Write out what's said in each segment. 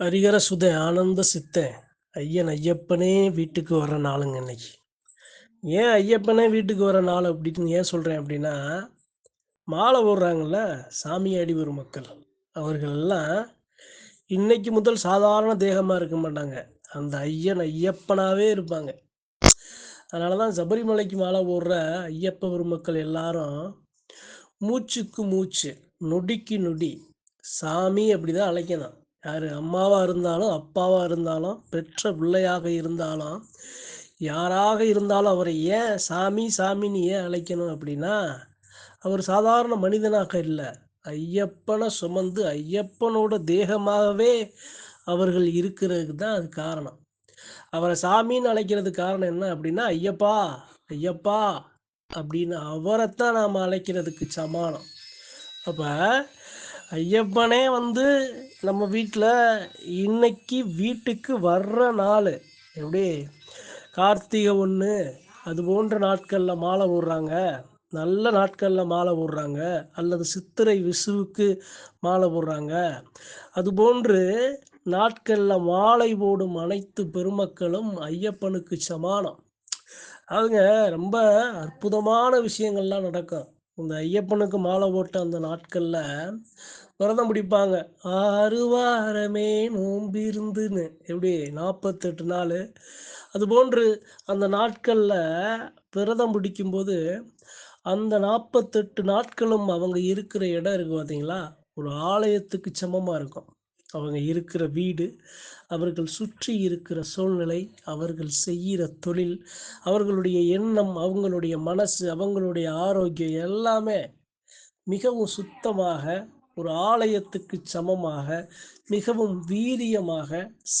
ஹரிகர சுத ஆனந்த சித்த ஐயன் ஐயப்பனே வீட்டுக்கு வர நாளுங்க இன்னைக்கு. ஏன் ஐயப்பனே வீட்டுக்கு வர நாள் அப்படின்னு ஏன் சொல்கிறேன் அப்படின்னா மாலை போடுறாங்கல்ல சாமியாடி வரும் மக்கள். அவர்கள் எல்லாம் இன்னைக்கு முதல் சாதாரண தேகமாக இருக்க மாட்டாங்க. அந்த ஐயன் ஐயப்பனாகவே இருப்பாங்க. அதனால தான் சபரிமலைக்கு மாலை போடுற ஐயப்ப பெருமக்கள் எல்லாரும் மூச்சுக்கு மூச்சு நொடிக்கு நொடி சாமி அப்படி தான் அழைக்கணும். யார் அம்மாவாக இருந்தாலும் அப்பாவாக இருந்தாலும் பெற்ற பிள்ளையாக இருந்தாலும் யாராக இருந்தாலும் அவரை ஏன் சாமி சாமின்னு ஏன் அழைக்கணும் அப்படின்னா அவர் சாதாரண மனிதனாக இல்லை. ஐயப்பனை சுமந்து ஐயப்பனோட தேகமாகவே அவர்கள் இருக்கிறதுக்கு தான் அது காரணம். அவரை சாமின்னு அழைக்கிறது காரணம் என்ன அப்படின்னா ஐயப்பா ஐயப்பா அப்படின்னு அவரைத்தான் நாம் அழைக்கிறதுக்கு சமானம். அப்போ ஐயப்பனே வந்து நம்ம வீட்டில் இன்னைக்கு வீட்டுக்கு வர்ற நாள். எப்படி? கார்த்திகை ஒன்று அது போன்ற நாட்களில் மாலை போடுறாங்க. நல்ல நாட்களில் மாலை போடுறாங்க. அல்லது சித்திரை விசுவுக்கு மாலை போடுறாங்க. அதுபோன்று நாட்களில் மாலை போடும் அனைத்து பெருமக்களும் ஐயப்பனுக்கு சமானம். அதுங்க ரொம்ப அற்புதமான விஷயங்கள்லாம் நடக்கும். இந்த ஐயப்பனுக்கு மாலை போட்ட அந்த நாட்களில் விரதம் பிடிப்பாங்க ஆறு வாரமே நோம்பிருந்துன்னு எப்படி? நாற்பத்தெட்டு நாள். அதுபோன்று அந்த நாட்களில் விரதம் பிடிக்கும்போது அந்த நாற்பத்தெட்டு நாட்களும் அவங்க இருக்கிற இடம் இருக்கு பார்த்தீங்களா ஒரு ஆலயத்துக்கு சமமாக இருக்கும். அவங்க இருக்கிற வீடு அவர்கள் சுற்றி இருக்கிற சூழ்நிலை அவர்கள் செய்கிற தொழில் அவர்களுடைய எண்ணம் அவங்களுடைய மனசு அவங்களுடைய ஆரோக்கியம் எல்லாமே மிகவும் சுத்தமாக ஒரு ஆலயத்துக்கு சமமாக மிகவும் வீரியமாக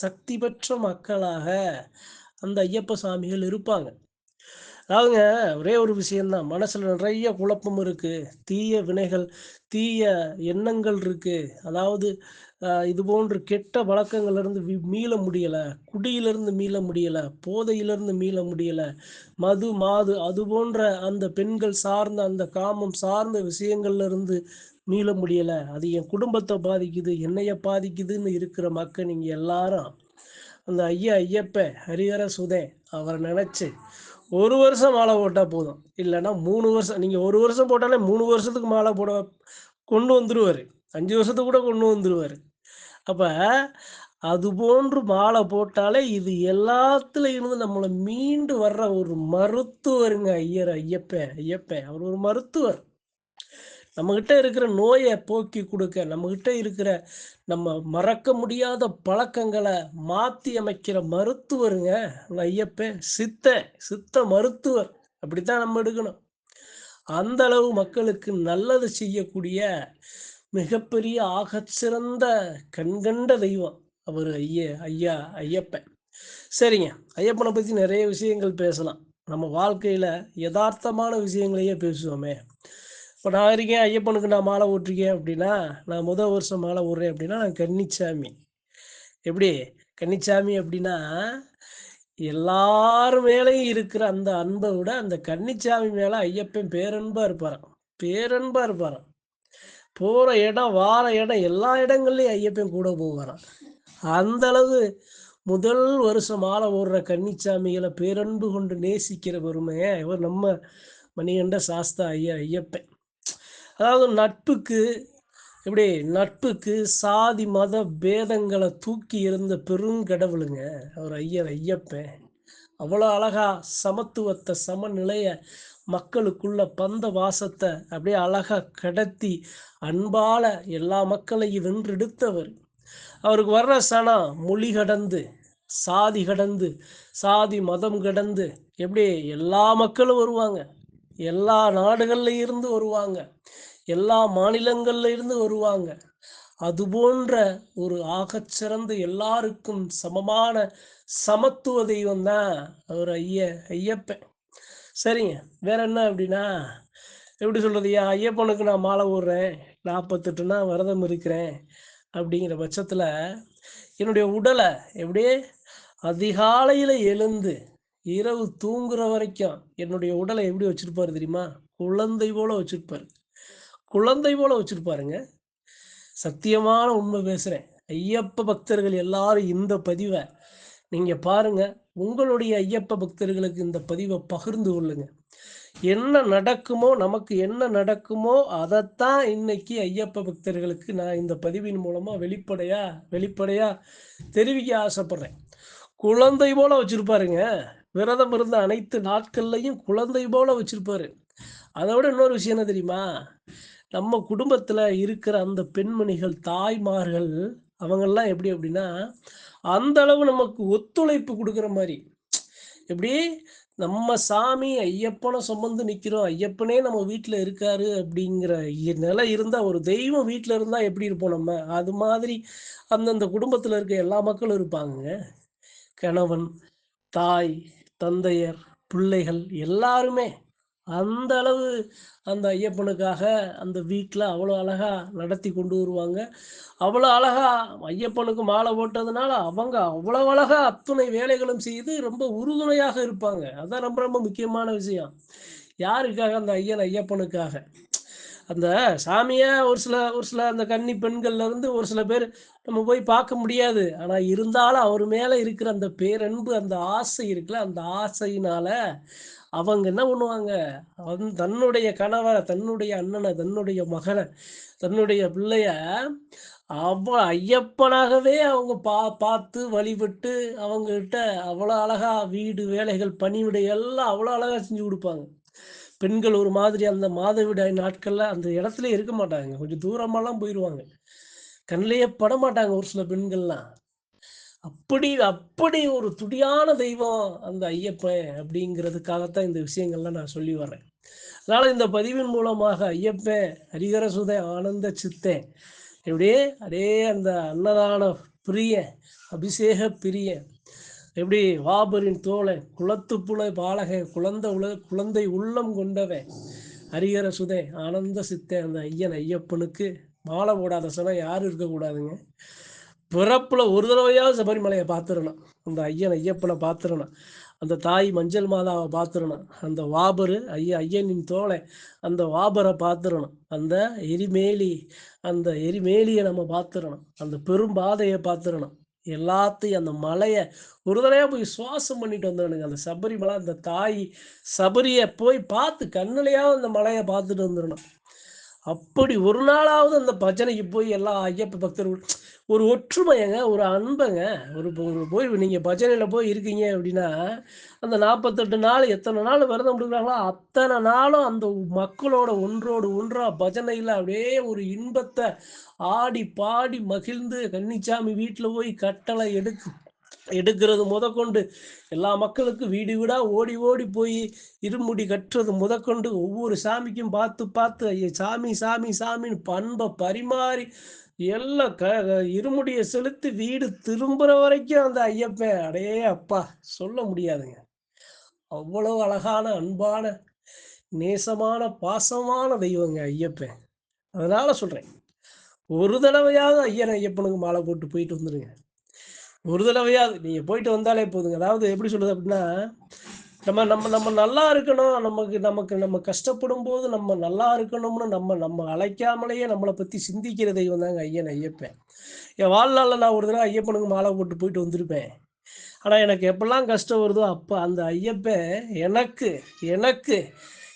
சக்தி பெற்ற மக்களாக அந்த ஐயப்ப சாமிகள் இருப்பாங்க. அதாவதுங்க ஒரே ஒரு விஷயம்தான். மனசில் நிறைய குழப்பம் இருக்குது தீய வினைகள் தீய எண்ணங்கள் இருக்குது அதாவது இது போன்று கெட்ட வழக்கங்கள்லேருந்து மீள முடியலை. குடியிலிருந்து மீள முடியலை. போதையிலிருந்து மீள முடியலை. மது மாது அது போன்ற அந்த பெண்கள் சார்ந்த அந்த காமம் சார்ந்த விஷயங்கள்லேருந்து மீள முடியலை. அது என் குடும்பத்தை பாதிக்குது என்னைய பாதிக்குதுன்னு இருக்கிற மக்கள் நீங்கள் எல்லாரும் அந்த ஐயா ஐயப்ப ஹரிஹர சுதே அவரை நினச்சி ஒரு வருஷம் மாலை போட்டால் போதும். இல்லைன்னா மூணு வருஷம் நீங்கள் ஒரு வருஷம் போட்டாலே மூணு வருஷத்துக்கு மாலை போட கொண்டு வந்துடுவார் அஞ்சு வருஷத்துக்கு கூட கொண்டு வந்துடுவார் அப்போ அது போன்று மாலை போட்டாலே இது எல்லாத்துல இருந்து நம்மளை மீண்டு வர்ற ஒரு மருத்துவருங்க ஐயர் ஐயப்ப ஐயப்ப. அவர் ஒரு மருத்துவர். நம்மக்கிட்ட இருக்கிற நோயை போக்கி கொடுக்க நம்மக்கிட்ட இருக்கிற நம்ம மறக்க முடியாத பழக்கங்களை மாற்றி அமைக்கிற மருத்துவருங்க ஐயப்ப. சித்த சித்த மருத்துவர். அப்படித்தான் நம்ம எடுக்கணும். அந்த அளவு மக்களுக்கு நல்லது செய்யக்கூடிய மிகப்பெரிய ஆகச்சிறந்த கண்கண்ட தெய்வம் அவர் ஐய ஐயா ஐயப்பன். சரிங்க. ஐயப்பனை பற்றி நிறைய விஷயங்கள் பேசலாம். நம்ம வாழ்க்கையில் யதார்த்தமான விஷயங்களையே பேசுவோமே. இப்போ நான் இருக்கேன் ஐயப்பனுக்கு நான் மாலை ஓட்டிருக்கேன் அப்படின்னா நான் முதல் வருஷம் மாலை ஓடுறேன் அப்படின்னா நான் கன்னிச்சாமி. எப்படி? கன்னிச்சாமி அப்படின்னா எல்லார் மேலேயும் இருக்கிற அந்த அன்பை விட அந்த கன்னிச்சாமி மேலே ஐயப்பன் பேரன்பாக இருப்பாரான் பேரன்பாக இருப்பாரான் போகிற இடம் வார இடம் எல்லா இடங்கள்லையும் ஐயப்பன் கூட போவாரான் அந்த அளவு முதல் வருஷம் மாலை ஓடுற கன்னிச்சாமிகளை பேரன்பு கொண்டு நேசிக்கிற பெருமையை இவர் நம்ம மணிகண்ட சாஸ்தா ஐயா ஐயப்பன். அதாவது நட்புக்கு எப்படி நட்புக்கு சாதி மத பேதங்களை தூக்கி இருந்த பெருங்கடவுளுங்க அவர் ஐயர் ஐயப்பன். அவ்வளோ அழகா சமத்துவத்தை சமநிலையை மக்களுக்குள்ள பந்த வாசத்தை அப்படியே அழகா கடத்தி அன்பால எல்லா மக்களையும் வென்றெடுத்தவர். அவருக்கு வர்ற சனம் மொழி கடந்து சாதி கடந்து சாதி மதம் கடந்து எப்படி எல்லா மக்களும் வருவாங்க. எல்லா நாடுகள்ல இருந்து வருவாங்க. எல்லா மாநிலங்கள்ல இருந்து வருவாங்க. அது போன்ற ஒரு ஆகச்சிறந்த எல்லாருக்கும் சமமான சமத்துவ தெய்வம் தான் அவர் ஐய ஐயப்பன். சரிங்க. வேற என்ன அப்படின்னா எப்படி சொல்றது? ஐயா ஐயப்பனுக்கு நான் மாலை ஓடுறேன் நாற்பத்தெட்டுனா விரதம் இருக்கிறேன் அப்படிங்கிற பட்சத்தில் என்னுடைய உடலை எப்படியே அதிகாலையில் எழுந்து இரவு தூங்குற வரைக்கும் என்னுடைய உடலை எப்படி வச்சிருப்பாரு தெரியுமா? குழந்தை போல வச்சிருப்பாரு. குழந்தை போல வச்சிருப்பாருங்க. சத்தியமான உண்மை பேசுகிறேன் ஐயப்ப பக்தர்கள் எல்லாரும் இந்த பதிவை நீங்க பாருங்க. உங்களுடைய ஐயப்ப பக்தர்களுக்கு இந்த பதிவை பகிர்ந்து கொள்ளுங்க. என்ன நடக்குமோ நமக்கு என்ன நடக்குமோ அதைத்தான் இன்னைக்கு ஐயப்ப பக்தர்களுக்கு நான் இந்த பதிவின் மூலமா வெளிப்படையா வெளிப்படையா தெரிவிக்க ஆசைப்படுறேன். குழந்தை போல வச்சிருப்பாருங்க. விரதம் இருந்த அனைத்து நாட்கள்லையும் குழந்தை போல வச்சிருப்பாரு. அதை விட இன்னொரு விஷயம் என்ன தெரியுமா? நம்ம குடும்பத்துல இருக்கிற அந்த பெண்மணிகள் தாய்மார்கள் அவங்கெல்லாம் எப்படி அப்படின்னா அந்த அளவு நமக்கு ஒத்துழைப்பு கொடுக்குற மாதிரி. எப்படி? நம்ம சாமி ஐயப்பனை சுமந்து நிற்கிறோம் ஐயப்பனே நம்ம வீட்டில் இருக்காரு அப்படிங்கிற இ- நிலை இருந்தால் ஒரு தெய்வம் வீட்டில் இருந்தால் எப்படி இருப்போம் நம்ம? அது மாதிரி அந்தந்த குடும்பத்தில் இருக்க எல்லா மக்களும் இருப்பாங்க கணவன் தாய் தந்தையர் பிள்ளைகள் எல்லாருமே அந்த அளவு அந்த ஐயப்பனுக்காக அந்த வீட்டில் அவ்வளோ அழகாக நடத்தி கொண்டு வருவாங்க. அவ்வளோ அழகாக ஐயப்பனுக்கு மாலை போட்டதுனால அவங்க அவ்வளோ அழகாக அத்துணை வேலைகளும் செய்து ரொம்ப உறுதுணையாக இருப்பாங்க. அதான் ரொம்ப ரொம்ப முக்கியமான விஷயம். யாருக்காக? அந்த ஐயன் ஐயப்பனுக்காக. அந்த சாமியை ஒரு சில ஒரு சில அந்த கன்னி பெண்கள்ல இருந்து ஒரு சில பேர் நம்ம போய் பார்க்க முடியாது. ஆனா இருந்தாலும் அவர் மேல இருக்கிற அந்த பேரன்பு அந்த ஆசை இருக்குல்ல அந்த ஆசையினால அவங்க என்ன பண்ணுவாங்க? அவன் தன்னுடைய கணவரை தன்னுடைய அண்ணனை தன்னுடைய மகனை தன்னுடைய பிள்ளைய அவ ஐயப்பனாகவே அவங்க பா பார்த்து வழிபட்டு அவங்ககிட்ட அவ்வளோ அழகா வீடு வேலைகள் பணிவிடை எல்லாம் அவ்வளோ அழகா செஞ்சு கொடுப்பாங்க. பெண்கள் ஒரு மாதிரி அந்த மாதவிடாய் நாட்கள்ல அந்த இடத்துல இருக்க மாட்டாங்க. கொஞ்சம் தூரமாலாம் போயிடுவாங்க கண்ணிலேயே பட மாட்டாங்க ஒரு சில பெண்கள்லாம். அப்படி அப்படி ஒரு துடியான தெய்வம் அந்த ஐயப்பன் அப்படிங்கிறதுக்காகத்தான் இந்த விஷயங்கள்லாம் நான் சொல்லி வர்றேன். அதனால இந்த பதிவின் மூலமாக ஐயப்பன் ஹரிகரசுத ஆனந்த சித்தன் எப்படியே அதே அந்த அன்னதான பிரிய அபிஷேக பிரிய எப்படி வாபரின் தோலை குளத்துப்புல பாலக குழந்தை உல குழந்தை உள்ளம் கொண்டவன். ஹரிகர சுதே ஆனந்த சித்தன் அந்த ஐயன் ஐயப்பனுக்கு மாலை போடாத சனம் யாரும் இருக்கக்கூடாதுங்க பிறப்புல ஒரு தடவையாவது சபரிமலையை பார்த்துடணும். அந்த ஐயன் ஐயப்பனை பார்த்துடணும். அந்த தாய் மஞ்சள் மாதாவை பார்த்துடணும். அந்த வாபரு ஐயா ஐயனின் தோலை அந்த வாபரை பார்த்துடணும். அந்த எரிமேலி அந்த எரிமேலியை நம்ம பார்த்துடணும். அந்த பெரும் பாதையை பார்த்துடணும். எல்லாத்தையும் அந்த மலையை ஒரு தடவையாக போய் சுவாசம் பண்ணிட்டு வந்துடணுங்க அந்த சபரிமலை அந்த தாய் சபரியை போய் பார்த்து கண்ணிலையாவது அந்த மலையை பார்த்துட்டு வந்துடணும். அப்படி ஒரு நாளாவது அந்த பஜனைக்கு போய் எல்லா ஐயப்ப பக்தர்கள் ஒரு ஒற்றுமையங்க ஒரு அன்பங்க ஒரு போய் நீங்கள் பஜனையில் போய் இருக்கீங்க அப்படின்னா அந்த நாற்பத்தெட்டு நாள் எத்தனை நாள் விரதம் கொடுக்குறாங்களோ அத்தனை நாளும் அந்த மக்களோட ஒன்றோடு ஒன்றா பஜனையில் அப்படியே ஒரு இன்பத்தை ஆடி பாடி மகிழ்ந்து கன்னிச்சாமி வீட்டில் போய் கட்டளை எடுக்கு எடுக்கிறது முதற்கொண்டு. எல்லா மக்களுக்கும் வீடு வீடா ஓடி ஓடி போய் இருமுடி கட்டுறது முதற்கொண்டு. ஒவ்வொரு சாமிக்கும் பார்த்து பார்த்து ஐயா சாமி சாமி சாமின்னு பண்பை பரிமாறி எல்லாம் க இருமுடியை செலுத்தி வீடு திரும்புற வரைக்கும் அந்த ஐயப்பன் அடே அப்பா சொல்ல முடியாதுங்க. அவ்வளவு அழகான அன்பான நேசமான பாசமான தெய்வங்க ஐயப்பன் அதனால சொல்றேன். ஒரு தடவையாவது ஐயன் ஐயப்பனுக்கு மாலை போட்டு போயிட்டு வந்துருங்க. ஒரு தடவையாவது. நீங்க போயிட்டு வந்தாலே போதுங்க. அதாவது எப்படி சொல்றது அப்படின்னா நம்ம நம்ம நம்ம நல்லா இருக்கணும். நமக்கு நமக்கு நம்ம கஷ்டப்படும் போது நம்ம நல்லா இருக்கணும்னு நம்ம நம்ம அழைக்காமலேயே நம்மளை பத்தி சிந்திக்கிற தெய்வம் தாங்க ஐயன் ஐயப்பன். என் வாழ்நாளில் நான் ஒரு தடவை ஐயப்பனுக்கு மாலை போட்டு போயிட்டு வந்திருப்பேன். ஆனா எனக்கு எப்பெல்லாம் கஷ்டம் வருதோ அப்போ அந்த ஐயப்பன் எனக்கு எனக்கு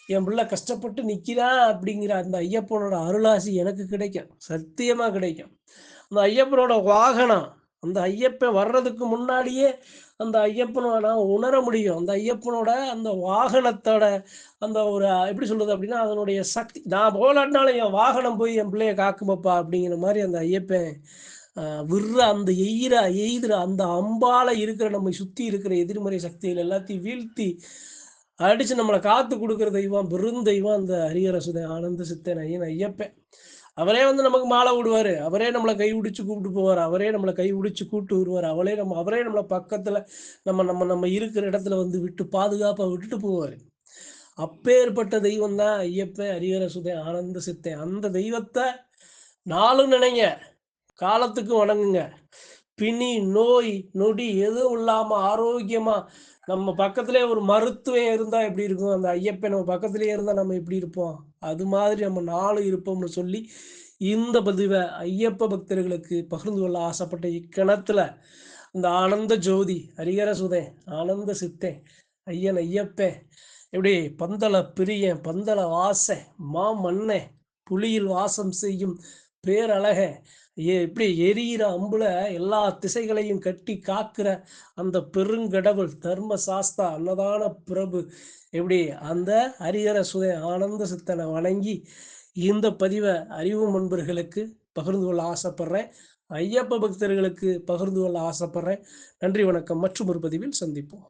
என் பிள்ளை கஷ்டப்பட்டு நிற்கிறான் அப்படிங்கிற அந்த ஐயப்பனோட அருளாசி எனக்கு கிடைக்கும். சத்தியமாக கிடைக்கும். அந்த ஐயப்பனோட வாகனம் அந்த ஐயப்பன் வர்றதுக்கு முன்னாடியே அந்த ஐயப்பனோட நான் உணர முடியும். அந்த ஐயப்பனோட அந்த வாகனத்தோட அந்த ஒரு எப்படி சொல்றது அப்படின்னா அதனுடைய சக்தி நான் போலாட்டினாலும் என் வாகனம் போய் என் பிள்ளைய காக்குமப்பா அப்படிங்கிற மாதிரி அந்த ஐயப்பன் ஆஹ், விர்ற அந்த எயிற எய்துற அந்த அம்பால இருக்கிற நம்மை சுத்தி இருக்கிற எதிர்மறை சக்திகள் எல்லாத்தையும் வீழ்த்தி அடிச்சு நம்மளை காத்து கொடுக்குற தெய்வம் பெருந்தெய்வம் அந்த ஹரியரசுதன் ஆனந்த சித்தன் ஐயன் ஐயப்பன். அவரே வந்து நமக்கு மாலை விடுவார் அவரே நம்மளை கை பிடிச்சி கூப்பிட்டு போவார். அவரே நம்மளை கை பிடிச்சு கூப்பிட்டு வருவார். அவளே நம்ம அவரே நம்மளை பக்கத்தில் நம்ம நம்ம நம்ம இருக்கிற இடத்துல வந்து விட்டு பாதுகாப்பாக விட்டுட்டு போவார். அப்பேற்பட்ட தெய்வம் தான் ஐயப்ப ஹரிஹர சுதை ஆனந்த சித்தன் அந்த தெய்வத்தை நாளும் நினைங்க. காலத்துக்கு வணங்குங்க. பிணி நோய் நொடி எதுவும் இல்லாமல் ஆரோக்கியமாக நம்ம பக்கத்திலே ஒரு மருத்துவம் இருந்தால் எப்படி இருக்கும்? அந்த ஐயப்பன் நம்ம பக்கத்திலே இருந்தால் நம்ம எப்படி இருப்போம்? அது மாதிரி நம்ம நாளும் இருப்போம்னு சொல்லி இந்த பதிவை ஐயப்ப பக்தர்களுக்கு பகிர்ந்து கொள்ள ஆசைப்பட்ட இக்கணத்துல இந்த ஆனந்த ஜோதி ஹரிகர சுதே ஆனந்த சித்தே ஐயன் ஐயப்பே எப்படி பந்தல பிரியன் பந்தல வாச மா மண்ணே புலியில் வாசம் செய்யும் பேரழக எப்படி எரியிற அம்புல எல்லா திசைகளையும் கட்டி காக்கிற அந்த பெருங்கடவுள் தர்ம சாஸ்தா அன்னதான பிரபு எப்படி அந்த ஹரிகர சுதை ஆனந்த சித்தனை வணங்கி இந்த பதிவை அறிவு நண்பர்களுக்கு பகிர்ந்து கொள்ள ஆசைப்படுறேன். ஐயப்ப பக்தர்களுக்கு பகிர்ந்து கொள்ள ஆசைப்படுறேன். நன்றி வணக்கம். மற்றும் ஒரு பதிவில் சந்திப்போம்.